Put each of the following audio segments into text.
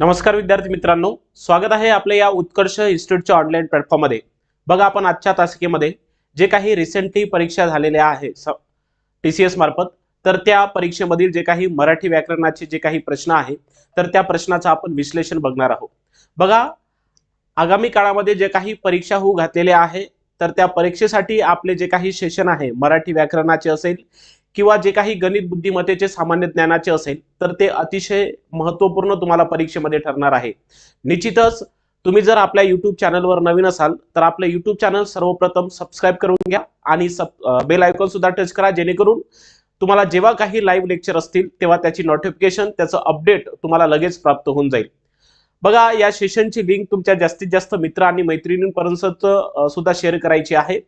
नमस्कार विद्यार्थी मित्रांनो स्वागत आहे आपल्या या उत्कर्ष इन्स्टिट्यूटच्या ऑनलाईन प्लॅटफॉर्ममध्ये बघा आपण आजच्या तासिकेमध्ये जे काही रिसेंटली परीक्षा झालेल्या आहे टी सी एस मार्फत तर त्या परीक्षेमधील जे काही मराठी व्याकरणाचे जे काही प्रश्न आहे तर त्या प्रश्नाचं आपण विश्लेषण बघणार आहोत. बघा आगामी काळामध्ये जे काही परीक्षा होऊ घातलेल्या आहे तर त्या परीक्षेसाठी आपले जे काही सेशन आहे मराठी व्याकरणाचे असेल किंवा जे काही गणित बुद्धिमत्तेचे सामान्य ज्ञानाचे असेल तर ते अतिशय महत्त्वपूर्ण तुम्हाला परीक्षेमध्ये ठरणार आहे. निश्चितच तुम्ही जर आपल्या युट्यूब चॅनलवर नवीन असाल तर आपलं युट्यूब चॅनल सर्वप्रथम सबस्क्राईब करून घ्या आणि सब बेल आयकॉन सुद्धा टच करा जेणेकरून तुम्हाला जेव्हा काही लाईव्ह लेक्चर असतील तेव्हा त्याची नोटिफिकेशन त्याचं अपडेट तुम्हाला लगेच प्राप्त होऊन जाईल. बघा या सेशनची लिंक तुमच्या जास्तीत जास्त मित्र आणि मैत्रिणींपर्यंत सुद्धा शेअर करायची आहे.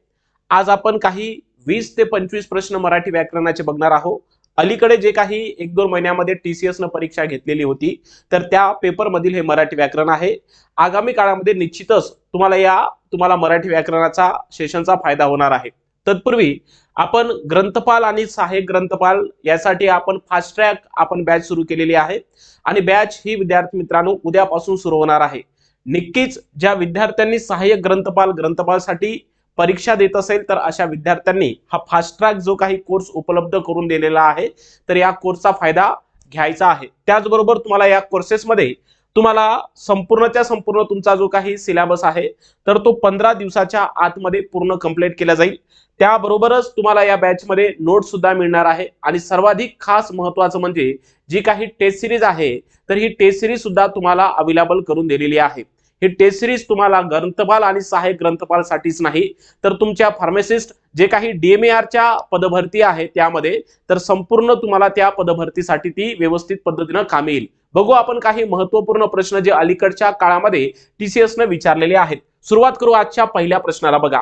आज आपण काही वीस ते पंचवीस प्रश्न मराठी व्याकरणाचे बघणार आहोत अलीकडे जे काही एक दोन महिन्यामध्ये टी सी एसनं परीक्षा घेतलेली होती तर त्या पेपरमधील हे मराठी व्याकरण आहे. आगामी काळामध्ये निश्चितच तुम्हाला या तुम्हाला मराठी व्याकरणाचा सेशनचा फायदा होणार आहे. तत्पूर्वी आपण ग्रंथपाल आणि सहाय्यक ग्रंथपाल यासाठी आपण फास्ट ट्रॅक आपण बॅच सुरू केलेली आहे. आणि बॅच ही विद्यार्थी मित्रांनो उद्यापासून सुरू होणार आहे. नक्कीच ज्या विद्यार्थ्यांनी सहाय्यक ग्रंथपाल ग्रंथपालसाठी परीक्षा देत असेल तर अशा विद्यार्थ्यांनी हा फास्ट ट्रॅक जो काही कोर्स उपलब्ध करून दिलेला आहे तर या कोर्सचा फायदा घ्यायचा आहे. त्याचबरोबर तुम्हाला या कोर्सेसमध्ये तुम्हाला संपूर्णच्या संपूर्ण तुमचा जो काही सिलेबस आहे तर तो पंधरा दिवसाच्या आतमध्ये पूर्ण कंप्लीट केला जाईल. त्याबरोबरच तुम्हाला या बॅचमध्ये नोट सुद्धा मिळणार आहे. आणि सर्वाधिक खास महत्वाचं म्हणजे जी काही टेस्ट सिरीज आहे तर ही टेस्ट सिरीज सुद्धा तुम्हाला अवेलेबल करून दिलेली आहे. ही टेस्ट सिरीज तुम्हाला ग्रंथपाल आणि सहाय्यक ग्रंथपालसाठीच नाही तर तुमच्या फार्मासिस्ट जे काही डीएमएआरच्या पदभरती आहे त्यामध्ये तर संपूर्ण तुम्हाला त्या पदभरतीसाठी ती व्यवस्थित पद्धतीनं काम येईल बघू आपण काही महत्त्वपूर्ण प्रश्न जे अलीकडच्या काळामध्ये टीसीएस विचारलेले आहेत. सुरुवात करू आजच्या पहिल्या प्रश्नाला बघा.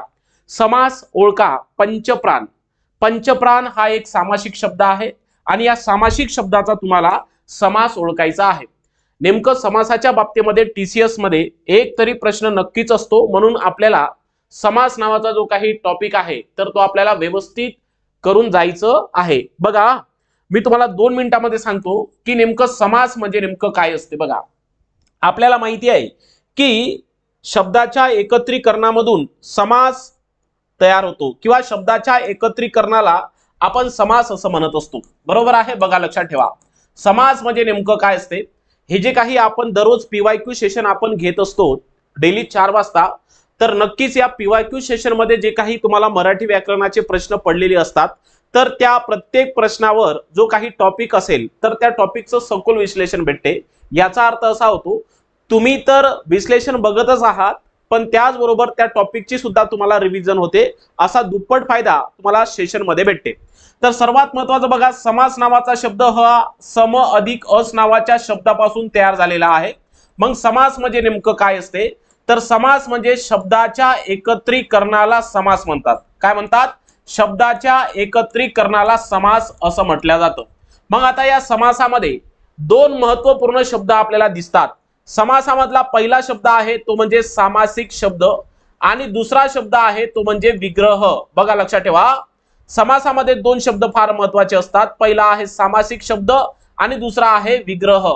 समास ओळखा पंचप्राण. पंचप्राण हा एक सामासिक शब्द आहे आणि या सामासिक शब्दाचा तुम्हाला समास ओळखायचा आहे. नेमकं समासाच्या बाबतीमध्ये टीसीएसमध्ये एक तरी प्रश्न नक्कीच असतो. म्हणून आपल्याला समास नावाचा जो काही टॉपिक आहे तर तो आपल्याला व्यवस्थित करून जायचं आहे. बघा मी तुम्हाला दोन मिनिटांमध्ये सांगतो की नेमकं समास म्हणजे नेमकं काय असते बघा. आपल्याला माहिती आहे की शब्दाच्या एकत्रीकरणामधून समास तयार होतो किंवा शब्दाच्या एकत्रीकरणाला आपण समास असं म्हणत असतो. बरोबर आहे? बघा लक्षात ठेवा. समास म्हणजे नेमकं काय असते? हे जे काही आपण दररोज पीवायक्यू सेशन आपण घेत असतो डेली चार वाजता तर नक्कीच या पीवायक्यू सेशनमध्ये जे काही तुम्हाला मराठी व्याकरणाचे प्रश्न पडलेले असतात तर त्या प्रत्येक प्रश्नावर जो काही टॉपिक असेल तर त्या टॉपिकचं सखोल विश्लेषण भेटते. याचा अर्थ असा होतो तुम्ही तर विश्लेषण बघतच आहात पण त्याचबरोबर त्या टॉपिकची सुद्धा तुम्हाला रिव्हिजन होते असा दुप्पट फायदा तुम्हाला सेशनमध्ये भेटते. तर सर्वात महत्वाचं बघा समास नावाचा शब्द हा सम अधिक अस नावाच्या शब्दापासून तयार झालेला आहे. मग समास म्हणजे नेमकं काय असते? तर समास म्हणजे शब्दाच्या एकत्रीकरणाला समास म्हणतात. काय म्हणतात? शब्दाच्या एकत्रीकरणाला समास असं म्हटलं जातं. मग आता या समासामध्ये दोन महत्त्वपूर्ण शब्द आपल्याला दिसतात. समासामधला पहिला शब्द आहे तो म्हणजे सामासिक शब्द. आणि दुसरा शब्द आहे तो म्हणजे विग्रह. बघा लक्षात ठेवा. समासामध्ये दोन शब्द फार महत्त्वाचे असतात. पहिला आहे सामासिक शब्द आणि दुसरा आहे विग्रह.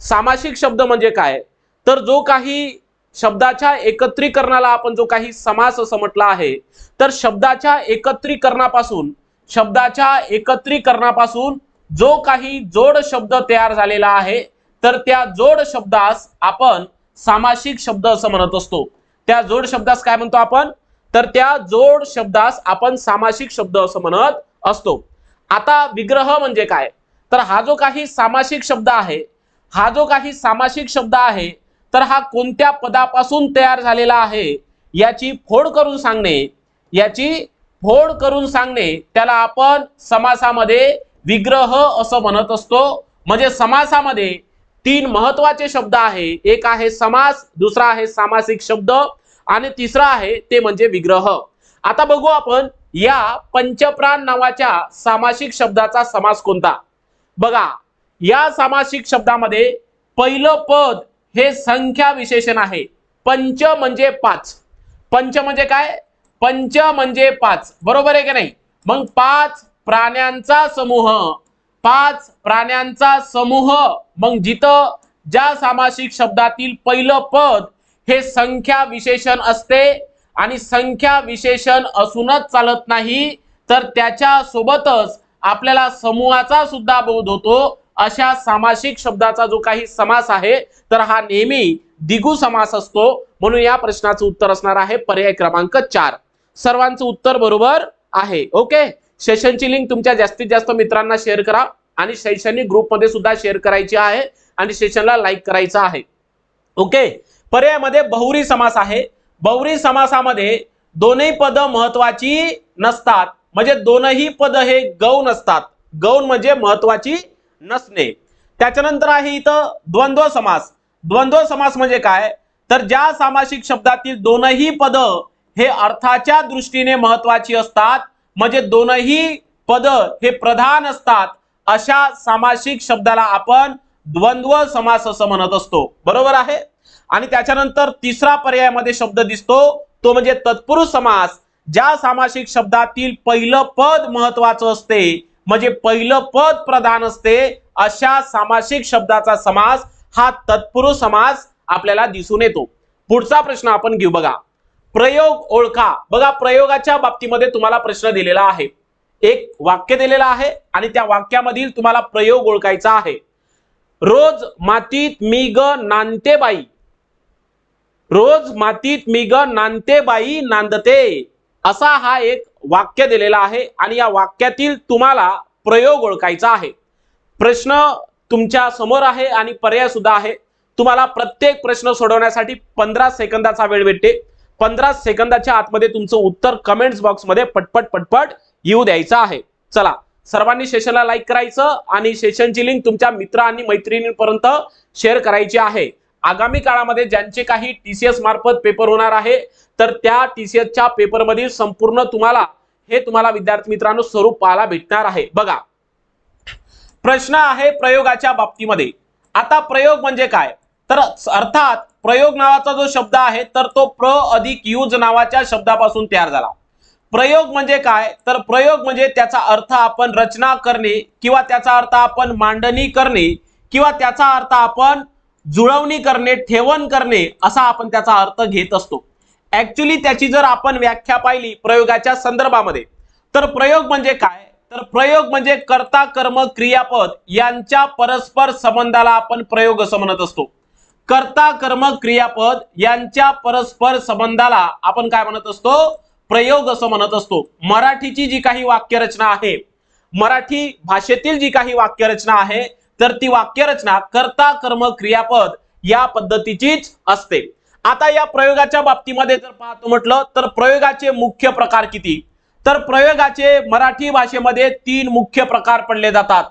सामासिक शब्द म्हणजे काय? तर जो काही शब्दाच्या एकत्रीकरणाला आपण जो काही समास असं म्हटलं आहे तर शब्दाच्या एकत्रीकरणापासून शब्दाच्या एकत्रीकरणापासून जो काही जोड शब्द तयार झालेला आहे तर त्या जोड शब्दास आपण सामासिक शब्द असं म्हणत असतो. त्या जोड शब्दास काय म्हणतो आपण? तर त्या जोड शब्दास आपण सामासिक शब्द असं म्हणत असतो. आता विग्रह म्हणजे काय? तर हा जो काही सामासिक शब्द आहे हा जो काही सामासिक शब्द आहे तर हा कोणत्या पदापासून तयार झालेला आहे याची फोड करून सांगणे याची फोड करून सांगणे त्याला आपण समासामध्ये विग्रह असं म्हणत असतो. म्हणजे समासामध्ये तीन महत्त्वाचे शब्द आहे. एक आहे समास दुसरा आहे सामासिक शब्द आणि तिसरा आहे ते म्हणजे विग्रह. आता बघू आपण या पंचप्राण नावाच्या सामासिक शब्दाचा समास कोणता? बघा या सामासिक शब्दामध्ये पहिलं पद हे संख्या विशेषण आहे. पंच म्हणजे पाच. पंच म्हणजे काय? पंच म्हणजे पाच. बरोबर आहे की नाही? मग पाच प्राण्यांचा समूह पाच प्राण्यांचा समूह. मग जिथं ज्या सामासिक शब्दातील पहिलं पद हे संख्या विशेषण असते आणि संख्या विशेषण असूनच चालत नाही तर त्याच्या सोबतच आपल्याला समूहाचा सुद्धा बोध होतो. अशा सामासिक शब्दाचा जो काही समास आहे तर हा नेहमी दिगू समास असतो. म्हणून या प्रश्नाचं उत्तर असणार आहे पर्याय क्रमांक चार. सर्वांचं उत्तर बरोबर आहे. ओके? सेशनची लिंक तुमच्या जास्तीत जास्त मित्रांना शेअर करा. आणि शैक्षणिक ग्रुपमध्ये सुद्धा शेअर करायची आहे. आणि सेशनला लाईक करायचं आहे. ओके पर्यायामध्ये बहुरी समास आहे. बहुरी समासामध्ये दोनही पद महत्वाची नसतात. म्हणजे दोनही पद हे गौण असतात. गौण म्हणजे महत्वाची नसणे. त्याच्यानंतर आहे इथं द्वंद्व समास. द्वंद्व समास म्हणजे काय? तर ज्या सामासिक शब्दातील दोनही पद हे अर्थाच्या दृष्टीने महत्वाची असतात म्हणजे दोनही पद हे प्रधान असतात अशा सामासिक शब्दाला आपण द्वंद्व समास असं म्हणत असतो. बरोबर आहे? आणि त्याच्यानंतर तिसरा पर्यायामध्ये शब्द दिसतो तो म्हणजे तत्पुरुष समास. ज्या सामासिक शब्दातील पहिलं पद महत्वाचं असते म्हणजे पहिलं पद प्रधान असते अशा सामासिक शब्दाचा समास हा तत्पुरुष समास आपल्याला दिसून येतो. पुढचा प्रश्न आपण घेऊ बघा. प्रयोग ओळखा. बघा प्रयोगाच्या बाबतीमध्ये तुम्हाला प्रश्न दिलेला आहे. एक वाक्य दिलेलं आहे आणि त्या वाक्यामधील तुम्हाला प्रयोग ओळखायचा आहे. रोज मातीत मी ग नांदते बाई रोज मातीत मी ग नांदते बाई नांदते. असा हा एक वाक्य दिलेला आहे आणि या वाक्यातील तुम्हाला प्रयोग ओळखायचा आहे. प्रश्न तुमच्यासमोर आहे आणि पर्याय सुद्धा आहे. तुम्हाला प्रत्येक प्रश्न सोडवण्यासाठी पंधरा सेकंदाचा वेळ भेटते. पंधरा सेकंदाच्या आतमध्ये तुमचं उत्तर कमेंट्स बॉक्समध्ये पटपट पटपट येऊ द्यायचं आहे. चला सर्वांनी सेशनला लाईक करायचं आणि सेशनची लिंक तुमच्या मित्र आणि मैत्रिणींपर्यंत शेअर करायची आहे. आगामी काळामध्ये ज्यांचे काही टीसीएस मार्फत पेपर होणार आहे तर त्या टीसीएसच्या पेपरमधील संपूर्ण तुम्हाला हे तुम्हाला विद्यार्थी मित्रांनो स्वरूप पाहायला भेटणार आहे. बघा. प्रश्न आहे प्रयोगाच्या बाबतीमध्ये. आता प्रयोग म्हणजे काय? तर अर्थात प्रयोग नावाचा जो शब्द आहे तर तो प्र अधिक यूज नावाच्या शब्दापासून तयार झाला. प्रयोग म्हणजे काय? तर प्रयोग म्हणजे त्याचा अर्थ आपण रचना करणे किंवा त्याचा अर्थ आपण मांडणी करणे किंवा त्याचा अर्थ आपण जुळवणी करणे ठेवण करणे असा आपण त्याचा अर्थ घेत असतो. ऍक्च्युली त्याची जर आपण व्याख्या पाहिली प्रयोगाच्या संदर्भामध्ये तर प्रयोग म्हणजे काय? तर प्रयोग म्हणजे कर्ता कर्म क्रियापद यांच्या परस्पर संबंधाला आपण प्रयोग असं म्हणत असतो. कर्ता कर्म क्रियापद यांच्या परस्पर संबंधाला आपण काय म्हणत असतो? प्रयोग असं म्हणत असतो. मराठीची जी काही वाक्यरचना आहे मराठी भाषेतील जी काही वाक्यरचना आहे तर ती वाक्यरचना कर्ता कर्म क्रियापद या पद्धतीचीच असते. आता या प्रयोगाच्या बाबतीमध्ये जर पाहतो म्हटलं तर प्रयोगाचे मुख्य प्रकार किती? तर प्रयोगाचे मराठी भाषेमध्ये तीन मुख्य प्रकार पडले जातात.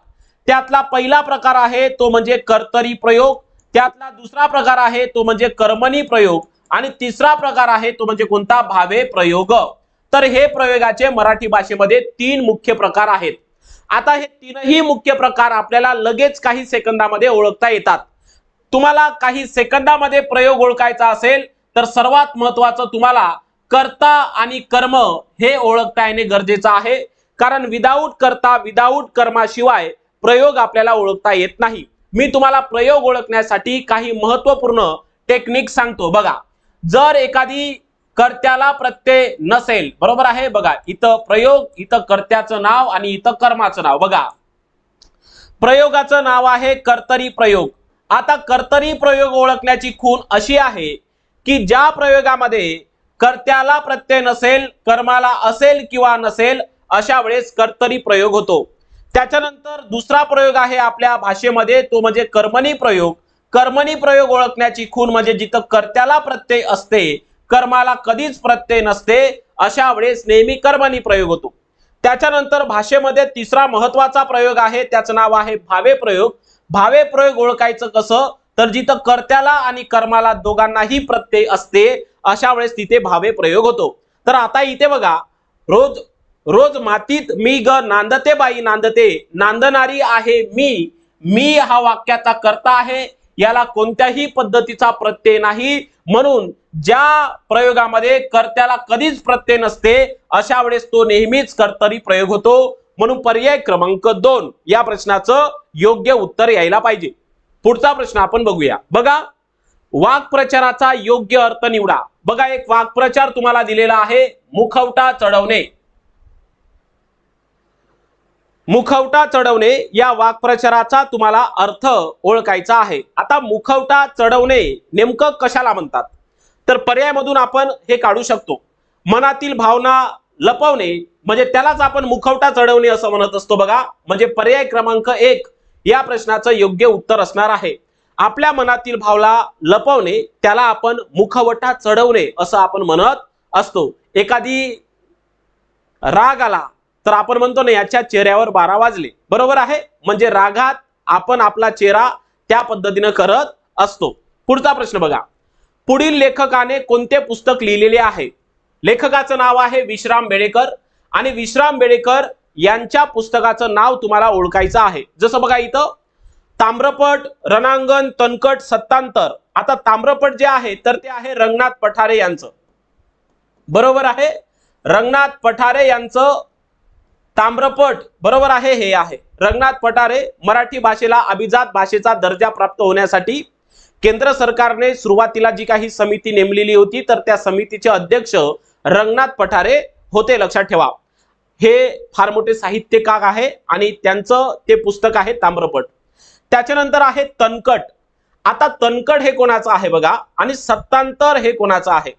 त्यातला पहिला प्रकार आहे तो म्हणजे कर्तरी प्रयोग. त्यातला दुसरा प्रकार आहे तो म्हणजे कर्मणी प्रयोग. आणि तिसरा प्रकार आहे तो म्हणजे कोणता? भावे प्रयोग. तर हे प्रयोगाचे मराठी भाषेमध्ये तीन मुख्य प्रकार आहेत. आता हे तीनही मुख्य प्रकार आपल्याला लगेच काही सेकंदामध्ये ओळखता येतात. तुम्हाला काही सेकंदामध्ये प्रयोग ओळखायचा असेल तर सर्वात महत्वाचं तुम्हाला कर्ता आणि कर्म हे ओळखता येणे गरजेचं आहे. कारण विदाऊट करता विदाऊट कर्माशिवाय प्रयोग आपल्याला ओळखता येत नाही. मी तुम्हाला प्रयोग ओळखण्यासाठी काही महत्त्वपूर्ण टेक्निक सांगतो. बघा जर एखादी कर्त्याला प्रत्यय नसेल बरोबर आहे? बघा इथं प्रयोग इथं कर्त्याचं नाव आणि इथं कर्माचं नाव. बघा प्रयोगाचं नाव आहे कर्तरी प्रयोग. आता कर्तरी प्रयोग ओळखण्याची खूण अशी आहे की ज्या प्रयोगामध्ये कर्त्याला प्रत्यय नसेल कर्माला असेल किंवा नसेल अशा वेळेस कर्तरी प्रयोग होतो. त्याच्यानंतर दुसरा प्रयोग आहे आपल्या भाषेमध्ये तो म्हणजे कर्मणी प्रयोग. कर्मणी प्रयोग ओळखण्याची खूण म्हणजे जिथं कर्त्याला प्रत्यय असते कर्माला कधीच प्रत्यय नसते अशा वेळेस नेहमी कर्मणी प्रयोग होतो. त्याच्यानंतर भाषेमध्ये तिसरा महत्त्वाचा प्रयोग आहे त्याचं नाव आहे भावे प्रयोग. भावे प्रयोग ओळखायचं कसं? तर जिथं कर्त्याला आणि कर्माला दोघांनाही प्रत्यय असते अशा वेळेस तिथे भावे प्रयोग होतो. तर आता इथे बघा रोज रोज मातीत मी ग नांदते बाई नांदते. नांदणारी आहे मी. मी हा वाक्याचा कर्ता आहे. याला कोणत्याही पद्धतीचा प्रत्यय नाही. म्हणून ज्या प्रयोगामध्ये कर्त्याला कधीच प्रत्यय नसते अशा वेळेस तो नेहमीच कर्तरी प्रयोग होतो. म्हणून पर्याय क्रमांक दोन या प्रश्नाचं योग्य उत्तर यायला पाहिजे. पुढचा प्रश्न आपण बघूया. बघा वाक्प्रचाराचा योग्य अर्थ निवडा. बघा एक वाक्प्रचार तुम्हाला दिलेला आहे. मुखवटा चढवणे. मुखवटा चढवणे या वाक्प्रचाराचा तुम्हाला अर्थ ओळखायचा आहे. आता मुखवटा चढवणे नेमकं कशाला म्हणतात? तर पर्यायमधून आपण हे काढू शकतो. मनातील भावना लपवणे म्हणजे त्यालाच आपण मुखवटा चढवणे असं म्हणत असतो बघा. म्हणजे पर्याय क्रमांक एक या प्रश्नाचं योग्य उत्तर असणार आहे. आपल्या मनातील भावना लपवणे त्याला आपण मुखवटा चढवणे असं आपण म्हणत असतो. एखादी राग आला तर आपण म्हणतो ना याच्या चेहऱ्यावर बारा वाजले. बरोबर आहे? म्हणजे रागात आपण आपला चेहरा त्या पद्धतीनं करत असतो. पुढचा प्रश्न बघा. पुढील लेखकाने कोणते पुस्तक लिहिलेले आहे? लेखकाचं नाव आहे विश्राम बेडेकर आणि विश्राम बेडेकर यांच्या पुस्तकाचं नाव तुम्हाला ओळखायचं आहे. जसं बघा इथं ताम्रपट रणांगण तणकट सत्तांतर. आता ताम्रपट जे आहे तर ते आहे रंगनाथ पठारे यांचं. बरोबर आहे? रंगनाथ पठारे यांचं ताम्रपट बरोबर आहे हे आहे. रंगनाथ पठारे मराठी भाषेला अभिजात भाषेचा दर्जा प्राप्त होण्यासाठी केंद्र सरकारने सुरुवातीला जी काही समिती नेमलेली होती तर त्या समितीचे अध्यक्ष रंगनाथ पठारे होते लक्षात ठेवा. हे फार मोठे साहित्यकार आहे आणि त्यांचं ते पुस्तक आहे ताम्रपट. त्याच्यानंतर आहे तणकट आता तणकट हे कोणाचं आहे बघा? आणि सत्तांतर हे कोणाचं आहे?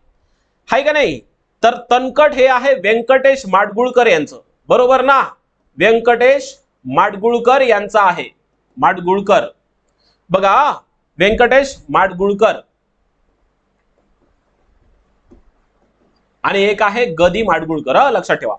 हाय का नाही? तर तणकट हे आहे व्यंकटेश माडगुळकर यांचं. बरोबर ना? व्यंकटेश माडगुळकर यांचं आहे. माडगुळकर. बघा व्यंकटेश माडगुळकर. आणि एक आहे गदी माडगुळकर लक्षात ठेवा.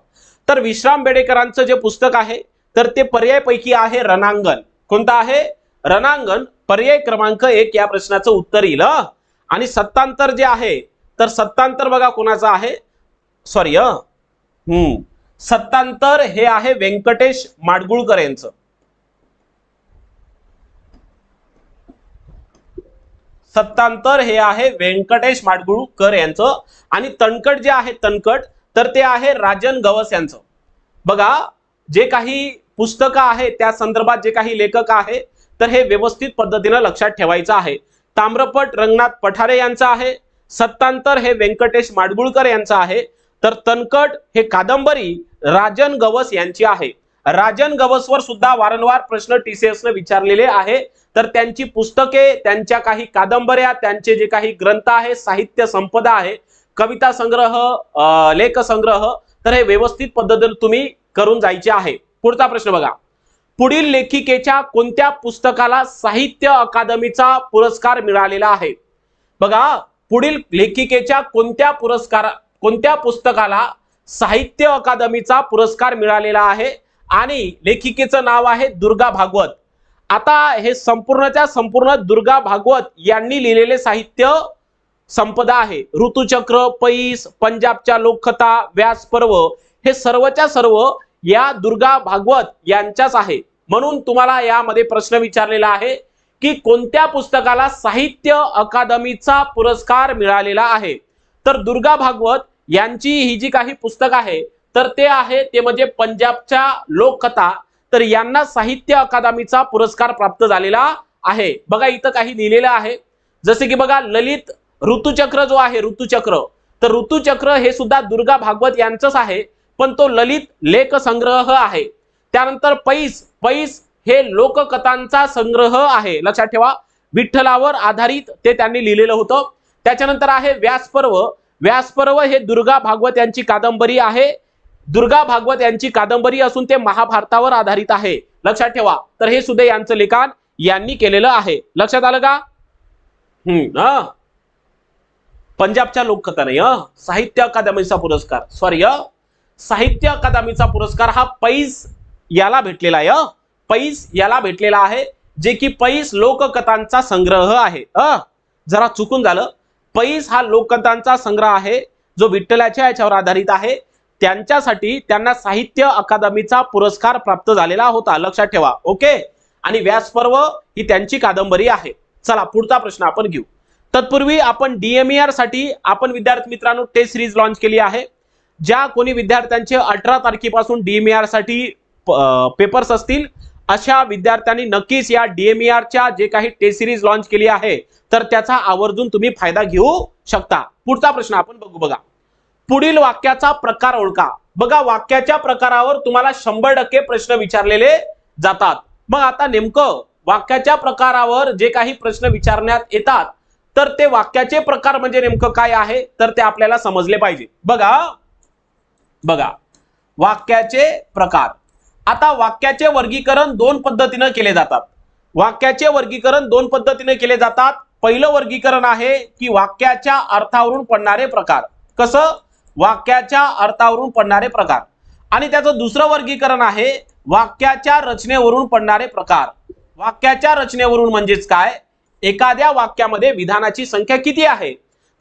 तर विश्राम बेडेकरांचं जे पुस्तक आहे तर ते पर्यायपैकी आहे रणांगण. कोणतं आहे? रणांगण पर्याय क्रमांक एक या प्रश्नाचं उत्तर येईल आणि सत्तांतर जे आहे तर सत्तांतर बघा कोणाचं आहे. सॉरी हम्म. सत्तांतर हे आहे व्यंकटेश माडगुळकर यांचं सत्तांतर हे आहे व्यंकटेश माडगुळकर यांचं. आणि तणकट जे आहे तणकट तर ते आहे राजन गवस यांचं. बघा जे काही पुस्तकं आहे त्या संदर्भात जे काही लेखक आहे तर हे व्यवस्थित पद्धतीनं लक्षात ठेवायचं आहे. ताम्रपट रंगनाथ पठारे यांचं आहे. सत्तांतर हे व्यंकटेश माडगुळकर यांचं आहे. तर तणकट हे कादंबरी राजन गवस यांची आहे. राजन गवसवर सुद्धा वारंवार प्रश्न टीसीएस न विचारलेले आहे. तर त्यांची पुस्तके त्यांच्या काही कादंबऱ्या त्यांचे जे काही ग्रंथ आहे साहित्य संपदा आहे कविता संग्रह लेख संग्रह तर हे व्यवस्थित पद्धतीने तुम्ही करून जायचे आहे. पुढचा प्रश्न बघा. पुढील लेखिकेच्या कोणत्या पुस्तकाला साहित्य अकादमीचा पुरस्कार मिळालेला आहे? बघा पुढील लेखिकेच्या कोणत्या पुरस्कार कोणत्या पुस्तकाला साहित्य अकादमीचा पुरस्कार मिळालेला आहे आणि लेखिकेचं नाव आहे दुर्गा भागवत. आता हे संपूर्णच्या संपूर्ण दुर्गा भागवत यांनी लिहिलेले साहित्य संपदा आहे. ऋतुचक्र पैस पंजाबच्या लोककथा व्यास पर्व हे सर्वच्या सर्व या दुर्गा भागवत यांच्याच आहे. म्हणून तुम्हाला यामध्ये प्रश्न विचारलेला आहे की कोणत्या पुस्तकाला साहित्य अकादमीचा पुरस्कार मिळालेला आहे? तर दुर्गा भागवत यांची ही जी काही पुस्तक आहे तर ते आहे ते म्हणजे पंजाबच्या लोककथा. तर यांना साहित्य अकादमीचा पुरस्कार प्राप्त झालेला आहे. बघा इथं काही लिहिलेलं आहे. जसे की बघा ललित ऋतुचक्र जो आहे ऋतुचक्र. तर ऋतुचक्र हे सुद्धा दुर्गा भागवत यांचंच आहे पण तो ललित लेख संग्रह आहे. त्यानंतर पैस पैस हे लोककथांचा संग्रह आहे. लक्षात ठेवा विठ्ठलावर आधारित ते त्यांनी लिहिलेलं होतं. त्याच्यानंतर आहे व्यासपर्व. व्यासपर्व हे दुर्गा भागवत यांची कादंबरी आहे. दुर्गा भागवत यांची कादंबरी असून ते महाभारतावर आधारित आहे. लक्षात ठेवा. तर हे सुद्धा यांचं लिखाण यांनी केलेलं आहे. लक्षात आलं का? हम्म पंजाबच्या लोककथा नाही साहित्य अकादमीचा पुरस्कार. सॉरी अ साहित्य अकादमीचा पुरस्कार हा पैस याला भेटलेला आहे हं. पैस याला भेटलेला आहे जे की पैस लोककथांचा संग्रह आहे अ जरा चुकून झालं. पैस हा लोककथांचा संग्रह आहे जो विठ्ठलाच्या याच्यावर आधारित आहे. त्यांच्यासाठी त्यांना साहित्य अकादमीचा पुरस्कार प्राप्त झालेला होता. लक्षात ठेवा ओके? आणि व्यासपर्व ही त्यांची कादंबरी आहे. चला पुढचा प्रश्न आपण घेऊ. तत्पूर्वी आपण डीएमईआरसाठी आपण विद्यार्थी मित्रांनो टेस्ट सिरीज लॉन्च केली आहे. ज्या कोणी विद्यार्थ्यांचे अठरा तारखेपासून डीएमईआरसाठी पेपर्स असतील अशा विद्यार्थ्यांनी नक्कीच या डीएमईआरच्या जे काही टेस्ट सिरीज लॉन्च केली आहे तर त्याचा आवर्जून तुम्ही फायदा घेऊ शकता. पुढचा प्रश्न आपण बघू बघा. पुढील वाक्याचा प्रकार ओळखा. बघा वाक्याच्या प्रकारावर तुम्हाला शंभर टक्के प्रश्न विचारलेले जातात. मग आता नेमकं वाक्याच्या प्रकारावर जे काही प्रश्न विचारण्यात येतात तर ते वाक्याचे प्रकार म्हणजे नेमकं काय आहे तर ते आपल्याला समजले पाहिजे. बघा. बघा. वाक्याचे प्रकार. आता वाक्याचे वर्गीकरण दोन पद्धतीनं केले जातात. वाक्याचे वर्गीकरण दोन पद्धतीने केले जातात. पहिलं वर्गीकरण आहे की वाक्याच्या अर्थावरून पडणारे प्रकार. कसं? वाक्याच्या अर्थावरून पडणारे प्रकार. आणि त्याचं दुसरं वर्गीकरण आहे वाक्याच्या रचनेवरून पडणारे प्रकार. वाक्याच्या रचनेवरून म्हणजेच काय? एखाद्या वाक्यामध्ये विधानाची संख्या किती आहे?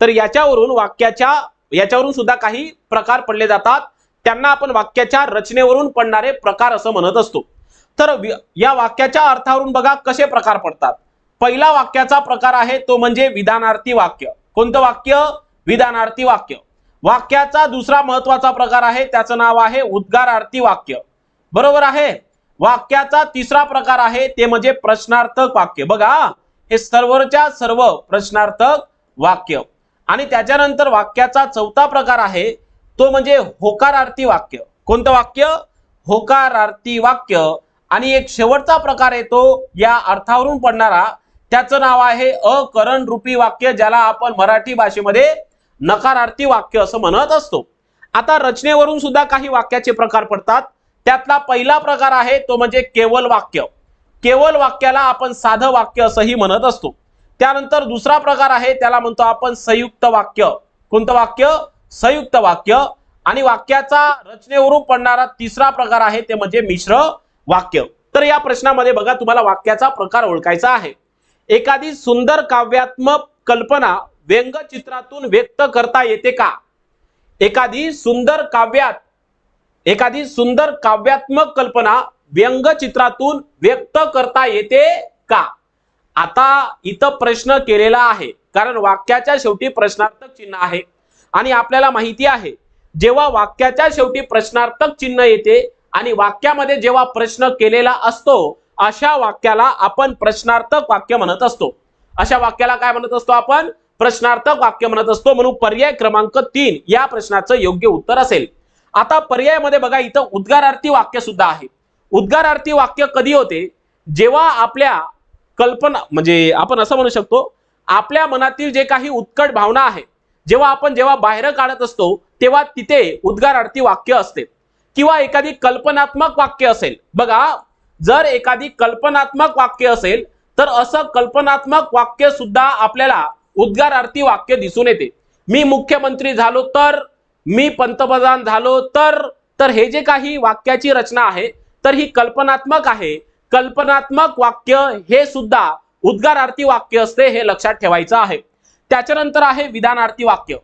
तर याच्यावरून वाक्याच्या याच्यावरून सुद्धा काही प्रकार पडले जातात. त्यांना आपण वाक्याच्या रचनेवरून पडणारे प्रकार असं म्हणत असतो. तर या वाक्याच्या अर्थावरून बघा कसे प्रकार पडतात. पहिला वाक्याचा प्रकार आहे तो म्हणजे विधानार्थी वाक्य. कोणतं वाक्य? विधानार्थी वाक्य. वाक्याचा दुसरा महत्त्वाचा प्रकार आहे त्याचं नाव आहे उद्गारार्थी वाक्य. बरोबर आहे? वाक्याचा तिसरा प्रकार आहे ते म्हणजे प्रश्नार्थक वाक्य. बघा हे सर्वच्या सर्व प्रश्नार्थक वाक्य. आणि त्याच्यानंतर वाक्याचा चौथा प्रकार आहे तो म्हणजे होकारार्थी वाक्य. कोणतं वाक्य? होकारार्थी वाक्य. आणि एक शेवटचा प्रकार येतो या अर्थावरून पडणारा त्याचं नाव आहे अकरण रूपी वाक्य ज्याला आपण मराठी भाषेमध्ये नकारार्थी वाक्य असं म्हणत असतो. आता रचनेवरून सुद्धा काही वाक्याचे प्रकार पडतात. त्यातला पहिला प्रकार आहे तो म्हणजे केवल वाक्य. केवल वाक्याला आपण साधं वाक्य असंही म्हणत असतो. त्यानंतर दुसरा प्रकार आहे त्याला म्हणतो आपण संयुक्त वाक्य. कोणतं वाक्य? संयुक्त वाक्य आणि वाक्याचा रचनेवरून पडणारा तिसरा प्रकार आहे ते म्हणजे मिश्र वाक्य. तर या प्रश्नामध्ये बघा तुम्हाला वाक्याचा प्रकार ओळखायचा आहे. एखादी सुंदर काव्यात्मक कल्पना व्यंगचित्रातून व्यक्त करता येते का? एखादी सुंदर काव्यात एखादी सुंदर काव्यात्मक कल्पना व्यंगचित्रातून व्यक्त करता येते का? आता इथं प्रश्न केलेला आहे. कारण वाक्याच्या शेवटी प्रश्नार्थक चिन्ह आहे. आणि आपल्याला माहिती आहे जेव्हा वाक्याच्या शेवटी प्रश्नार्थक चिन्ह येते आणि वाक्यामध्ये जेव्हा प्रश्न केलेला असतो अशा वाक्याला आपण प्रश्नार्थक वाक्य म्हणत असतो. अशा वाक्याला काय म्हणत असतो आपण? प्रश्नार्थक वाक्य म्हणत असतो. म्हणून पर्याय क्रमांक तीन या प्रश्नाचं योग्य उत्तर असेल. आता पर्यायामध्ये बघा इथं उद्गारार्थी वाक्य सुद्धा आहे. उद्गारार्थी वाक्य कधी होते? जेव्हा आपल्या कल्पना म्हणजे आपण असं म्हणू शकतो आपल्या मनातील जे काही उत्कट भावना आहे जेव्हा आपण जेव्हा बाहेर काढत असतो तेव्हा तिथे उद्गारार्थी वाक्य असते. किंवा एखादी कल्पनात्मक वाक्य असेल. बघा जर एखादी कल्पनात्मक वाक्य असेल तर असं कल्पनात्मक वाक्य सुद्धा आपल्याला उद्गारार्थी वाक्य दिसून येते. मी मुख्यमंत्री झालो तर मी पंतप्रधान झालो तर तर हे जे काही वाक्याची रचना आहे तर ही कल्पनात्मक आहे. कल्पनात्मक वाक्य हे सुद्धा उद्गारार्थी वाक्य असते हे लक्षात ठेवायचं आहे. त्याच्यानंतर आहे विधानार्थी वाक्य.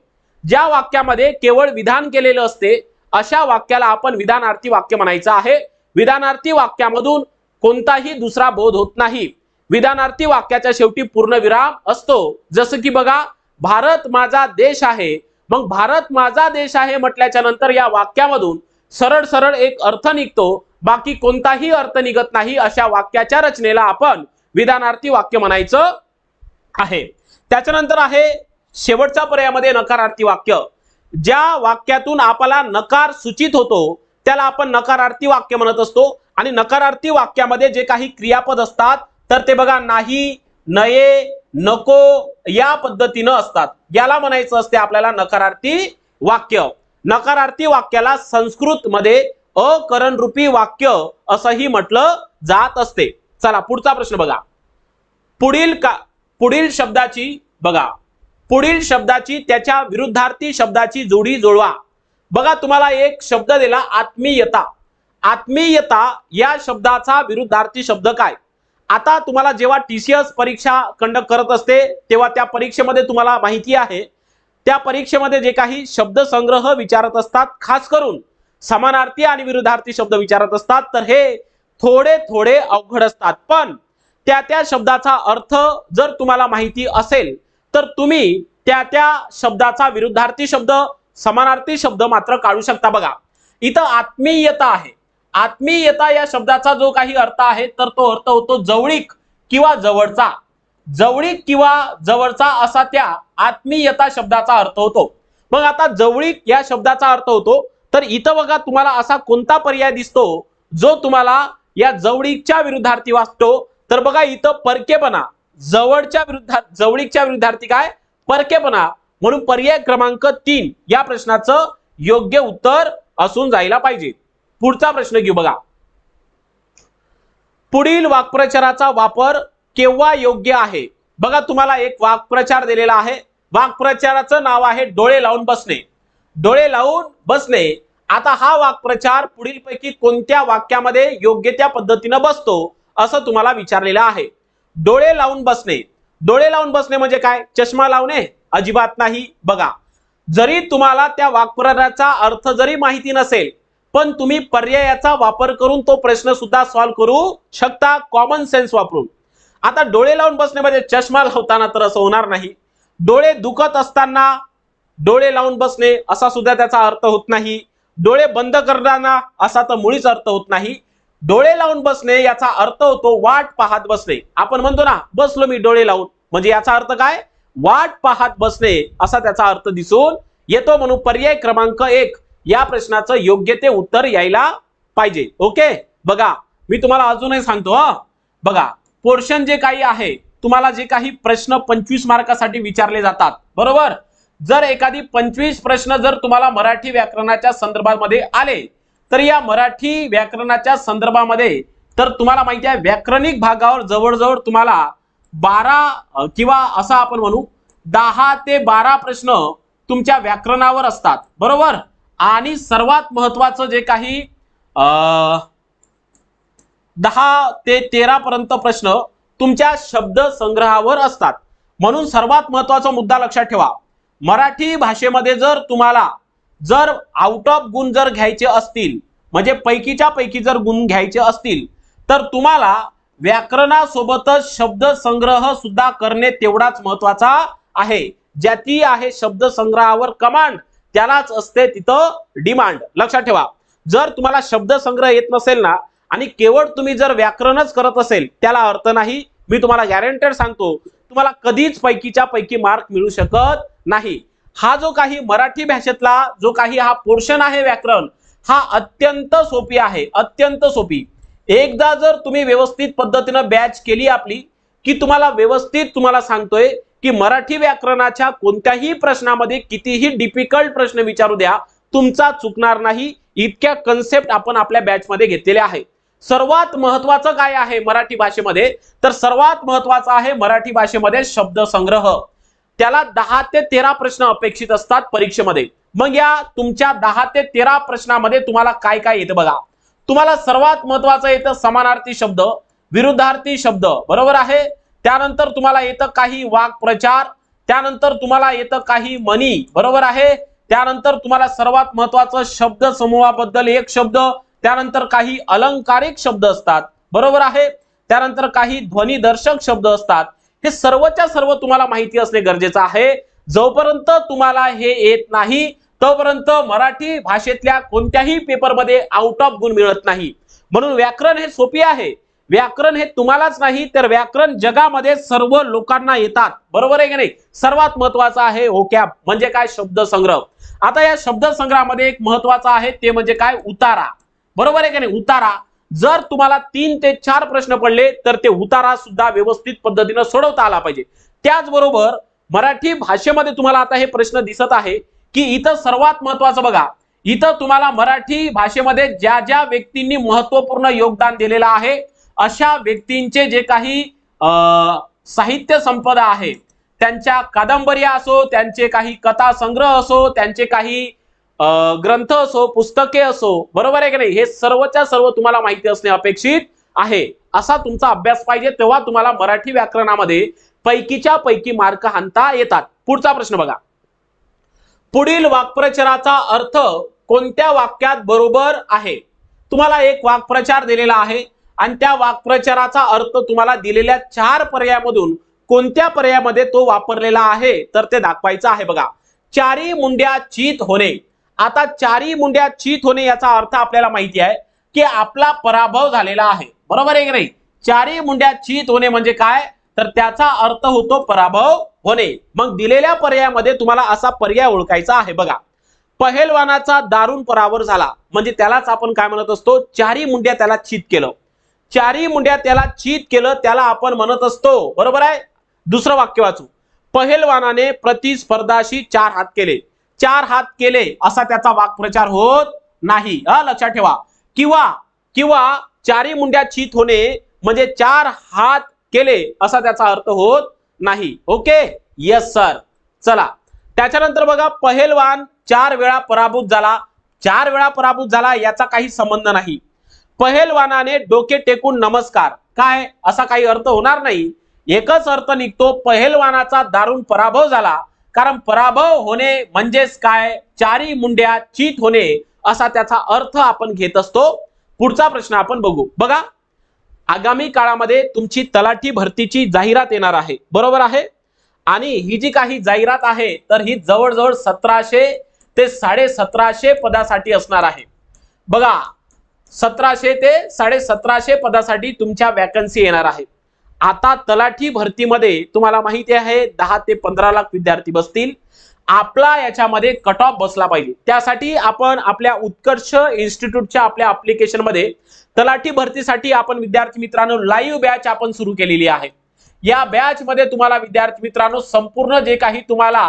ज्या वाक्यामध्ये केवळ विधान केलेलं असते अशा वाक्याला आपण विधानार्थी वाक्य म्हणायचं आहे. विधानार्थी वाक्यामधून कोणताही दुसरा बोध होत नाही. विधानार्थी वाक्याच्या शेवटी पूर्णविराम असतो. जसं की बघा भारत माझा देश आहे. मग भारत माझा देश आहे म्हटल्याच्या नंतर या वाक्यामधून सरळ सरळ एक अर्थ निघतो. बाकी कोणताही अर्थ निघत नाही अशा वाक्याच्या रचनेला आपण विधानार्थी वाक्य म्हणायचं आहे. त्याच्यानंतर आहे शेवटच्या पर्यायामध्ये नकारार्थी वाक्य. ज्या वाक्यातून आपला नकार सूचित होतो त्याला आपण नकारार्थी वाक्य म्हणत असतो. आणि नकारार्थी वाक्यामध्ये जे काही क्रियापद असतात तर ते बघा नाही नये नको या पद्धतीनं असतात. याला म्हणायचं असते आपल्याला नकारार्थी वाक्य. नकारार्थी वाक्याला संस्कृत मध्ये अकरण रूपी वाक्य असंही म्हटलं जात असते. चला पुढचा प्रश्न बघा. पुढील का पुढील शब्दाची बघा. पुढील शब्दाची त्याच्या विरुद्धार्थी शब्दाची जोडी जुळवा बघा तुम्हाला एक शब्द दिला आत्मीयता. आत्मीयता या शब्दाचा विरुद्धार्थी शब्द काय? आता तुम्हाला जेव्हा टी सी एस परीक्षा कंडक्ट करत असते तेव्हा त्या परीक्षेमध्ये तुम्हाला माहिती आहे. त्या परीक्षेमध्ये जे काही शब्द संग्रह विचारत असतात खास करून समानार्थी आणि विरुद्धार्थी शब्द विचारत असतात तर हे थोडे थोडे अवघड असतात. पण त्या त्या शब्दाचा अर्थ जर तुम्हाला माहिती असेल तर तुम्ही त्या त्या शब्दाचा विरुद्धार्थी शब्द समानार्थी शब्द मात्र काढू शकता बघा. इथं आत्मीयता आहे. आत्मीयता या शब्दाचा जो काही अर्थ आहे तर तो अर्थ होतो जवळीक किंवा जवळचा. जवळीक किंवा जवळचा असा त्या आत्मीयता शब्दाचा अर्थ होतो. मग आता जवळीक या शब्दाचा अर्थ होतो. तर इथं बघा तुम्हाला असा कोणता पर्याय दिसतो जो तुम्हाला या जवळीकच्या विरुद्धार्थी वाचतो तर बघा इथं परकेपणा. जवळच्या विरुद्धा जवळीकच्या विरुद्धार्थी काय? परकेपणा. म्हणून पर्याय क्रमांक तीन या प्रश्नाचं योग्य उत्तर असून जायला पाहिजे. पुढचा प्रश्न घेऊ बघा. पुढील वाक्प्रचाराचा वापर केव्हा योग्य आहे? बघा तुम्हाला एक वाक्प्रचार दिलेला आहे. वाक्प्रचाराचं नाव आहे डोळे लावून बसणे. डोळे लावून बसणे. आता हा वाक्प्रचार पुढील पैकी कोणत्या वाक्यामध्ये योग्य त्या पद्धतीनं बसतो? असं तुम्हाला विचारलेलं आहे. डोळे लावून बसणे. डोळे लावून बसणे म्हणजे काय? चष्मा लावणे? अजिबात नाही. बघा जरी तुम्हाला त्या वाक्प्रचाराचा अर्थ जरी माहिती नसेल पण तुम्ही पर्यायाचा वापर करून तो प्रश्न सुद्धा सॉल्व्ह करू शकता कॉमन सेन्स वापरून. आता डोळे लावून बसणे म्हणजे चष्मा लावताना तर असं होणार नाही. डोळे दुखत असताना डोळे लावून बसणे असा सुद्धा त्याचा अर्थ होत नाही. डोळे बंद करताना असा तर मुळीच अर्थ होत नाही. डोळे लावून बसणे याचा अर्थ होतो वाट पाहत बसणे. आपण म्हणतो ना बसलो मी डोळे लावून. म्हणजे याचा अर्थ काय? वाट पाहत बसणे असा त्याचा अर्थ दिसून येतो म्हणून पर्याय क्रमांक एक. या प्रश्नाचं योग्य ते उत्तर यायला पाहिजे. ओके? बघा मी तुम्हाला अजूनही सांगतो हा. बघा पोर्शन जे काही आहे तुम्हाला जे काही प्रश्न पंचवीस मार्कासाठी विचारले जातात बरोबर? जर एखादी पंचवीस प्रश्न जर तुम्हाला मराठी व्याकरणाच्या संदर्भामध्ये आले तर या मराठी व्याकरणाच्या संदर्भामध्ये तर तुम्हाला माहिती आहे व्याकरणिक भागावर जवळजवळ तुम्हाला बारा किंवा असं आपण म्हणू दहा ते बारा प्रश्न तुमच्या व्याकरणावर असतात. बरोबर? आणि सर्वात महत्वाचं जे काही दहा ते तेरा पर्यंत प्रश्न तुमच्या शब्द संग्रहावर असतात. म्हणून सर्वात महत्त्वाचा मुद्दा लक्षात ठेवा. मराठी भाषेमध्ये जर तुम्हाला जर आउट ऑफ गुण जर घ्यायचे असतील म्हणजे पैकीच्या पैकी जर गुण घ्यायचे असतील तर तुम्हाला व्याकरणासोबतच शब्द संग्रह सुद्धा करणे तेवढाच महत्त्वाचा आहे. ज्याती आहे शब्द संग्रहावर कमांड त्यालाच असते तिथं डिमांड लक्षात ठेवा. जर तुम्हाला शब्द संग्रह येत नसेल ना आणि केवळ तुम्ही जर व्याकरणच करत असेल त्याला अर्थ नाही मी तुम्हाला गॅरंटेड सांगतो तुम्हाला कधीच पैकीच्या पैकी मार्क मिळू शकत नाही. हा जो काही मराठी भाषेतला जो काही हा पोर्शन आहे व्याकरण हा अत्यंत सोपी आहे अत्यंत सोपी. एकदा जर तुम्ही व्यवस्थित पद्धतीनं बॅच केली आपली की तुम्हाला व्यवस्थित तुम्हाला सांगतोय की मराठी व्याकरणाच्या कोणत्याही प्रश्नामध्ये कितीही डिफिकल्ट प्रश्न विचारू द्या तुमचा चुकणार नाही इतक्या कन्सेप्ट आपण आपल्या बॅचमध्ये घेतलेल्या आहे. सर्वात महत्वाचं काय आहे मराठी भाषेमध्ये? तर सर्वात महत्वाचं आहे मराठी भाषेमध्ये शब्द संग्रह त्याला दहा ते तेरा प्रश्न अपेक्षित असतात परीक्षेमध्ये. मग या तुमच्या दहा ते तेरा प्रश्नामध्ये तुम्हाला काय काय येतं बघा. तुम्हाला सर्वात महत्वाचं येतं समानार्थी शब्द विरुद्धार्थी शब्द. बरोबर आहे? त्यानंतर तुम्हाला येतं काही वाक्प्रचार त्यानंतर तुम्हाला येतं काही मनी बरोबर आहे? त्यानंतर तुम्हाला सर्वात महत्वाचं शब्द समूहाबद्दल एक शब्द त्यानंतर काही अलंकारिक शब्द असतात. बरोबर आहे? त्यानंतर काही ध्वनिदर्शक शब्द असतात. हे सर्वच्या सर्व तुम्हाला माहिती असणे गरजेचं आहे. जोपर्यंत तुम्हाला हे येत नाही तोपर्यंत मराठी भाषेतल्या कोणत्याही पेपरमध्ये आउट ऑफ गुण मिळत नाही. म्हणून व्याकरण हे सोपी आहे. व्याकरण हे तुम्हालाच नाही तर व्याकरण जगामध्ये सर्व लोकांना येतात. बरोबर आहे की नाही? सर्वात महत्वाचं आहे ओकॅप म्हणजे काय? शब्द संग्रह आता या शब्द संग्रहामध्ये एक महत्वाचं आहे ते म्हणजे काय? उतारा. बरोबर आहे की नाही? उतारा. जर तुम्हाला तीन ते चार प्रश्न पडले तर ते उतारा सुद्धा व्यवस्थित पद्धतीनं सोडवता आला पाहिजे. त्याचबरोबर मराठी भाषेमध्ये तुम्हाला आता हे प्रश्न दिसत आहे की इथं सर्वात महत्वाचं बघा इथं तुम्हाला मराठी भाषेमध्ये ज्या ज्या व्यक्तींनी महत्त्वपूर्ण योगदान दिलेलं आहे अशा व्यक्तींचे जे काही अं, साहित्य संपदा आहे त्यांच्या कादंबऱ्या असो त्यांचे काही कथा संग्रह असो त्यांचे काही ग्रंथ असो पुस्तके असो बरोबर आहे की नाही? हे सर्वच्या सर्व तुम्हाला माहिती असणे अपेक्षित आहे. असा तुमचा अभ्यास पाहिजे तेव्हा तुम्हाला मराठी व्याकरणामध्ये पैकीच्या पैकी मार्क हाणता येतात. पुढचा प्रश्न बघा. पुढील वाक्प्रचाराचा अर्थ कोणत्या वाक्यात बरोबर आहे? तुम्हाला एक वाक्प्रचार दिलेला आहे आणि त्या वाक्प्रचाराचा अर्थ तुम्हाला दिलेल्या चार पर्यायामधून कोणत्या पर्यायामध्ये तो वापरलेला आहे? तर ते दाखवायचं आहे बघा. चारी मुंड्या चित होणे. आता चारी मुंड्या चीत होणे याचा अर्थ आपल्याला माहिती आहे की आपला पराभव झालेला आहे. बरोबर आहे की नाही? चारी मुंड्या चीत होणे म्हणजे काय? तर त्याचा अर्थ होतो पराभव होणे. मग दिलेल्या पर्यायामध्ये तुम्हाला असा पर्याय ओळखायचा आहे बघा. पहेलवानाचा दारुण पराभव झाला. म्हणजे त्यालाच आपण काय म्हणत असतो? चारी मुंड्या त्याला चीत केलं. चारी मुंड्या त्याला चीत केलं त्याला आपण म्हणत असतो. बरोबर आहे? दुसरं वाक्य वाचू. पहेलवानाने प्रतिस्पर्धाशी चार हात केले. चार हात केले असा त्याचा वाक्प्रचार होत नाही. हा लक्षात ठेवा. किंवा किंवा चारी मुंड्या छीत होणे म्हणजे चार हात केले असा त्याचा अर्थ होत नाही. ओके? येस सर चला. त्याच्यानंतर बघा पहेलवान चार वेळा पराभूत झाला. चार वेळा पराभूत झाला याचा काही संबंध नाही. पहेलवानाने डोके टेकून नमस्कार. काय? असा काही अर्थ होणार नाही. एकच अर्थ निघतो पहेलवानाचा दारुण पराभव झाला. कारण पराभव होणे म्हणजेच काय? चारी मुंड्या चित होणे असा त्याचा अर्थ आपण घेत असतो. पुढचा प्रश्न आपण बघू. बघा आगामी काळामध्ये तुमची तलाठी भरतीची जाहिरात येणार आहे. बरोबर आहे? आणि ही जी काही जाहिरात आहे तर ही जवळजवळ सतराशे ते साडे सतराशे पदासाठी असणार आहे. बघा सतराशे ते साडे सतराशे पदासाठी तुमच्या वॅकन्सी येणार आहे. आता तलाठी भरतीमध्ये तुम्हाला माहिती आहे दहा ते पंधरा लाख विद्यार्थी बसतील. आपला याच्यामध्ये कट ऑफ बसला पाहिजे. त्यासाठी आपण आपल्या उत्कर्ष इन्स्टिट्यूटच्या आपल्या अप्लिकेशनमध्ये मध्ये तलाठी भरतीसाठी आपण विद्यार्थी मित्रांनो लाईव्ह बॅच आपण सुरू केलेली आहे. या बॅच मध्ये तुम्हाला विद्यार्थी मित्रांनो संपूर्ण जे काही तुम्हाला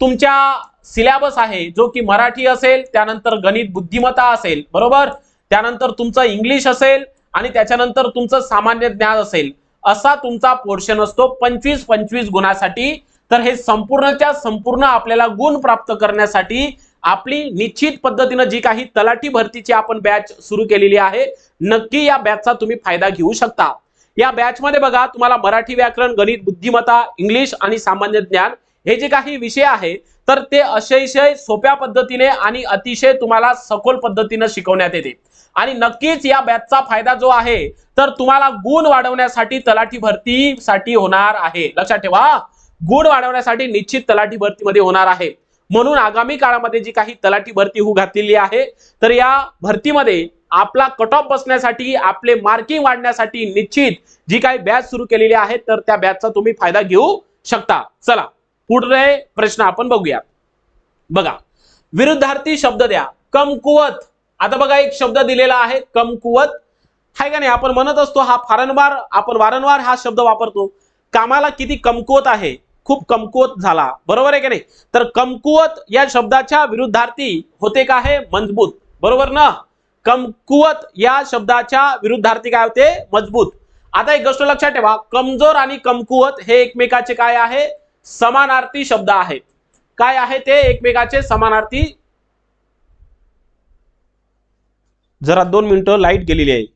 तुमच्या सिलेबस आहे जो की मराठी असेल त्यानंतर गणित बुद्धिमत्ता असेल बरोबर? त्यानंतर तुमचं इंग्लिश असेल आणि त्याच्यानंतर तुमचं सामान्य ज्ञान असेल. असा तुमचा पोर्शन असतो. पंचवीस पंचवीस गुणासाठी. तर हे संपूर्णच्या संपूर्ण आपल्याला गुण प्राप्त करण्यासाठी आपली निश्चित पद्धतीनं जी काही तलाठी भरतीची आपण बॅच सुरू केलेली आहे नक्की या बॅचचा तुम्ही फायदा घेऊ शकता. या बॅच मध्ये बघा तुम्हाला मराठी व्याकरण गणित बुद्धिमत्ता इंग्लिश आणि सामान्य ज्ञान हे जे काही विषय आहे तर ते अतिशय सोप्या पद्धतीने आणि अतिशय तुम्हाला सखोल पद्धतीने शिकवण्यात येते. आणि नक्कीच या बॅचचा फायदा जो आहे तर तुम्हाला गुण वाढवण्यासाठी तलाठी भरतीसाठी होणार आहे. लक्षात ठेवा गुण वाढवण्यासाठी निश्चित तलाठी भरतीमध्ये होणार आहे. म्हणून आगामी काळामध्ये जी काही तलाठी भरती होऊ घातलेली आहे तर या भरतीमध्ये आपला कट ऑफ बसण्यासाठी आपले मार्किंग वाढण्यासाठी निश्चित जी काही बॅच सुरू केलेली आहे तर त्या बॅचचा तुम्ही फायदा घेऊ शकता. चला पुढे प्रश्न आपण बघूया. बघा विरुद्धार्थी शब्द द्या. कमकुवत. आता बघा एक शब्द दिलेला आहे कमकुवत. हाय का नाही? आपण म्हणत असतो हा फारंवार आपण वारंवार हा शब्द वापरतो. कामाला किती कमकुवत आहे? खूप कमकुवत झाला. बरोबर आहे का नाही? तर कमकुवत या शब्दाच्या विरुद्धार्थी होते का आहे मजबूत. बरोबर ना? कमकुवत या शब्दाच्या विरुद्धार्थी काय होते? मजबूत. आता एक गोष्ट लक्षात ठेवा. कमजोर आणि कमकुवत हे एकमेकाचे काय आहे? समानार्थी शब्द आहेत. काय आहे ते? एकमेकाचे समानार्थी जरा दोन मिनिटं लाइट गेलेली आहे.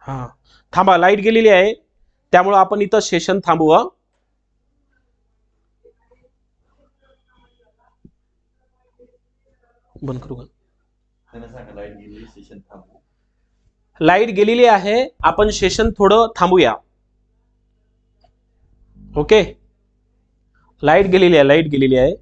हा. थांबा लाइट गेलेली आहे. त्यामुळे आपण इथं सेशन थांबू हा. बंद करू का? लाइट गेलेली आहे. आपण सेशन थोडं थांबूया. ओके लाइट गेलेली आहे लाइट गेलेली आहे.